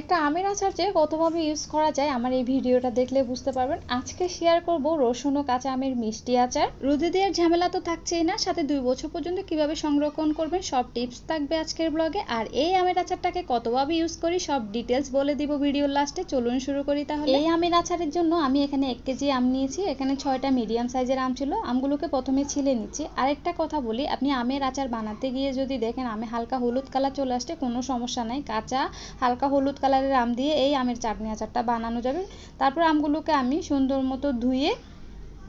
একটা আমের আচার যে কতভাবে ইউজ করা যায় আমার এই ভিডিওটা দেখলে বুঝতে পারবেন। আজকে শেয়ার করব রসুন ও কাঁচা আমের মিষ্টি আচার। রোদে দেওয়ার ঝামেলা তো থাকছেই না, সাথে দুই বছর পর্যন্ত কীভাবে সংরক্ষণ করবেন সব টিপস থাকবে আজকের ব্লগে আর এই আমের আচারটাকে কতভাবে ইউজ করি সব ডিটেলস বলে দিব ভিডিওর লাস্টে চলুন শুরু করি তাহলে। এই আমের আচারের জন্য আমি এখানে এক কেজি আম নিয়েছি, এখানে ছয়টা মিডিয়াম সাইজের আম ছিল। আমগুলোকে প্রথমে ছিলে নিচ্ছি। আরেকটা কথা বলি, আপনি আমের আচার বানাতে গিয়ে যদি দেখেন, আমে হালকা হলুদ কালার চলে আসছে, কোনো সমস্যা নাই। কাঁচা, হালকা হলুদ কালারের আম দিয়ে এই আমের চাটনি আচারটা বানানো যাবে। তারপর আমগুলোকে আমি সুন্দর মতো ধুয়ে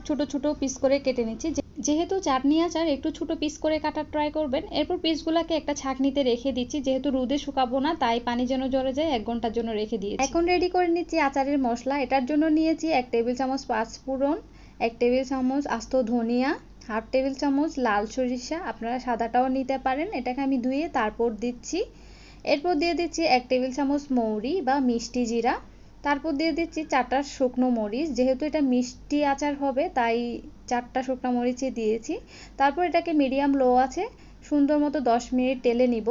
ছোট ছোট পিস করে কেটে নিচ্ছি। যেহেতু চাটনি আচার, একটু ছোট পিস করে কাটার ট্রাই করবেন। এরপর পিসগুলোকে একটা ছাঁকনিতে রেখে দিচ্ছি। যেহেতু রোদে শুকাবো না, তাই পানি যেন জড়ে যায়, এক ঘণ্টার জন্য রেখে দিয়েছি। এখন রেডি করে নিচ্ছি আচারের মশলা। এটার জন্য নিয়েছি এক টেবিল চামচ পাঁচফোড়ন, এক টেবিল চামচ আস্ত ধনিয়া হাফ টেবিল চামচ লাল সরিষা। আপনারা সাদাটাও নিতে পারেন। এটাকে আমি ধুয়ে তারপর দিচ্ছি। এরপর দিয়ে দিচ্ছি এক টেবিল চামচ মৌরি বা মিষ্টি জিরা। তারপর দিয়ে দিচ্ছি চারটা শুকনো মরিচ। যেহেতু এটা মিষ্টি আচার হবে, তাই চারটা শুকনো মরিচই দিয়েছি। তারপর এটাকে মিডিয়াম লো আছে, সুন্দর মতো দশ মিনিট টেলে নিব।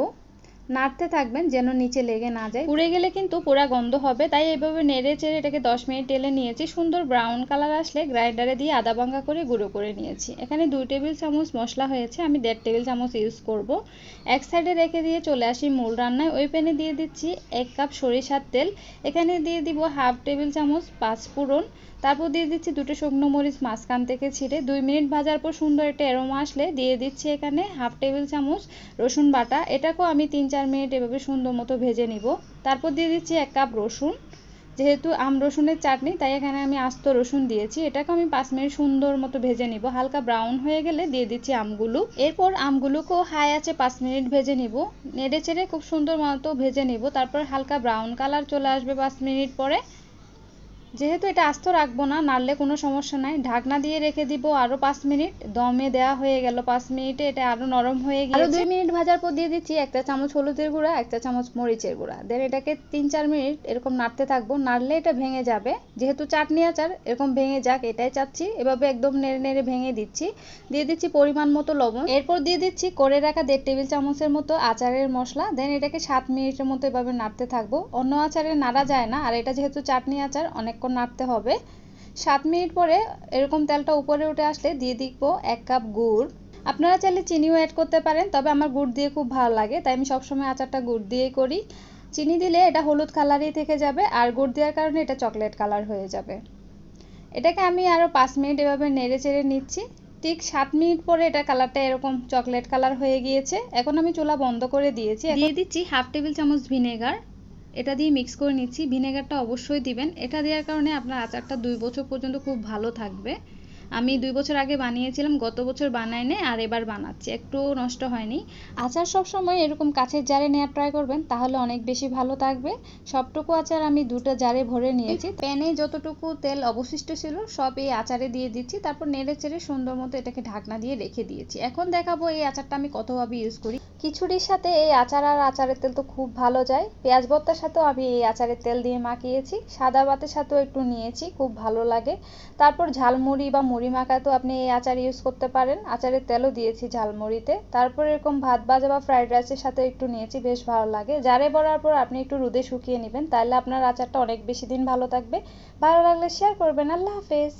নাড়তে থাকবেন যেন নিচে লেগে না যায়। পুড়ে গেলে কিন্তু পুরা গন্ধ হবে, তাই এভাবে নেড়ে চেড়ে এটাকে দশ মিনিট টেলে নিয়েছি। সুন্দর ব্রাউন কালার আসলে গ্রাইন্ডারে দিয়ে আদা ভাঙ্গা করে গুঁড়ো করে নিয়েছি। এখানে দুই টেবিল চামচ মশলা হয়েছে, আমি দেড় টেবিল চামচ ইউজ করব। এক সাইডে রেখে দিয়ে চলে আসি মূল রান্নায়। ওই প্যানে দিয়ে দিচ্ছি এক কাপ সরিষার তেল। এখানে দিয়ে দিব হাফ টেবিল চামচ পাঁচফোড়ন। তারপর দিয়ে দিচ্ছি দুটো শুকনো মরিচ মাঝখান থেকে ছিঁড়ে। দুই মিনিট ভাজার পর সুন্দর একটা এরোমা আসলে দিয়ে দিচ্ছি এখানে হাফ টেবিল চামচ রসুন বাটা। এটাকেও আমি তিন চার মিনিট এভাবে সুন্দর মতো ভেজে নিব। তারপর দিয়ে দিচ্ছি এক কাপ রসুন। যেহেতু আম রসুনের চাটনি, তাই এখানে আমি আস্ত রসুন দিয়েছি। এটাকে আমি পাঁচ মিনিট সুন্দর মতো ভেজে নিব। হালকা ব্রাউন হয়ে গেলে দিয়ে দিচ্ছি আমগুলো। এরপর আমগুলোকেও হাই আছে পাঁচ মিনিট ভেজে নিব। নেড়ে চেড়ে খুব সুন্দর মতো ভেজে নিব। তারপর হালকা ব্রাউন কালার চলে আসবে পাঁচ মিনিট পরে। যেহেতু এটা আস্ত রাখব না নাড়লে কোনো সমস্যা নাই। ঢাকনা দিয়ে রেখে দিব আরও পাঁচ মিনিট। দমে দেওয়া হয়ে গেল পাঁচ মিনিটে এটা আরও নরম হয়ে গেল দুই মিনিট ভাজার পর দিয়ে দিচ্ছি একটা চামচ হলুদের গুঁড়া একটা চামচ মরিচের গুঁড়া। দেন এটাকে তিন চার মিনিট এরকম নাড়তে থাকব। নাড়লে এটা ভেঙে যাবে। যেহেতু চাটনি আচার এরকম ভেঙে যাক এটাই চাচ্ছি। এভাবে একদম নেড়ে নেড়ে ভেঙে দিচ্ছি। দিয়ে দিচ্ছি পরিমাণ মতো লবণ। এরপর দিয়ে দিচ্ছি করে রাখা দেড় টেবিল চামচের মতো আচারের মশলা। দেন এটাকে সাত মিনিটের মতো এভাবে নাড়তে থাকব। অন্য আচারে নাড়া যায় না। আর এটা যেহেতু চাটনি আচার অনেক অনেকক্ষণ নাড়তে হবে। সাত মিনিট পরে এরকম তেলটা উপরে উঠে আসলে দিয়ে দিব এক কাপ গুড়। আপনারা চাইলে চিনিও অ্যাড করতে পারেন, তবে আমার গুড় দিয়ে খুব ভালো লাগে, তাই আমি সবসময় আচারটা গুড় দিয়েই করি। চিনি দিলে এটা হলুদ কালারই থেকে যাবে, আর গুড় দেওয়ার কারণে এটা চকলেট কালার হয়ে যাবে। এটাকে আমি আরও পাঁচ মিনিট এভাবে নেড়ে চেড়ে নিচ্ছি। ঠিক সাত মিনিট পরে এটা কালারটা এরকম চকলেট কালার হয়ে গিয়েছে। এখন আমি চুলা বন্ধ করে দিয়েছি। দিয়ে দিচ্ছি হাফ টেবিল চামচ ভিনেগার এটা দিয়ে মিক্স করে নিচ্ছি। ভিনেগারটা অবশ্যই দিবেন। এটা দেওয়ার কারণে আপনার আচারটা দুই বছর পর্যন্ত খুব ভালো থাকবে। আমি দুই বছর আগে বানিয়েছিলাম, গত বছর বানাই নেই আর এবার বানাচ্ছি। একটু নষ্ট হয়নি। আচার সব সময় এরকম কাছের জারে নেওয়ার ট্রাই করবেন, তাহলে অনেক বেশি ভালো থাকবে। সবটুকু আচার আমি দুটো জারে ভরে নিয়েছি। প্যানে যতটুকু তেল অবশিষ্ট ছিল, সব এই আচারে দিয়ে দিচ্ছি। তারপর নেড়ে চেড়ে সুন্দর মতো এটাকে ঢাকনা দিয়ে রেখে দিয়েছি। এখন দেখাবো এই আচারটা আমি কতভাবে ইউজ করি। খিচুড়ির সাথে এই আচার আর আচারের তেল তো খুব ভালো যায়। পেঁয়াজ ভর্তার সাথেও আমি এই আচারের তেল দিয়ে মাখিয়েছি। সাদা ভাতের সাথেও একটু নিয়েছি, খুব ভালো লাগে। তারপর ঝালমুড়ি বা মুড়ি মাখাতেও আপনি এই আচার ইউজ করতে পারেন। আচারের তেলও দিয়েছি ঝালমুড়িতে। তারপর এরকম ভাত ভাজা বা ফ্রাইড রাইসের সাথে একটু নিয়েছি, বেশ ভালো লাগে। জারে বড়ার পর আপনি একটু রোদে শুকিয়ে নেবেন তাহলে আপনার আচারটা অনেক বেশি দিন ভালো থাকবে। ভালো লাগলে শেয়ার করবেন। আল্লাহ হাফেজ।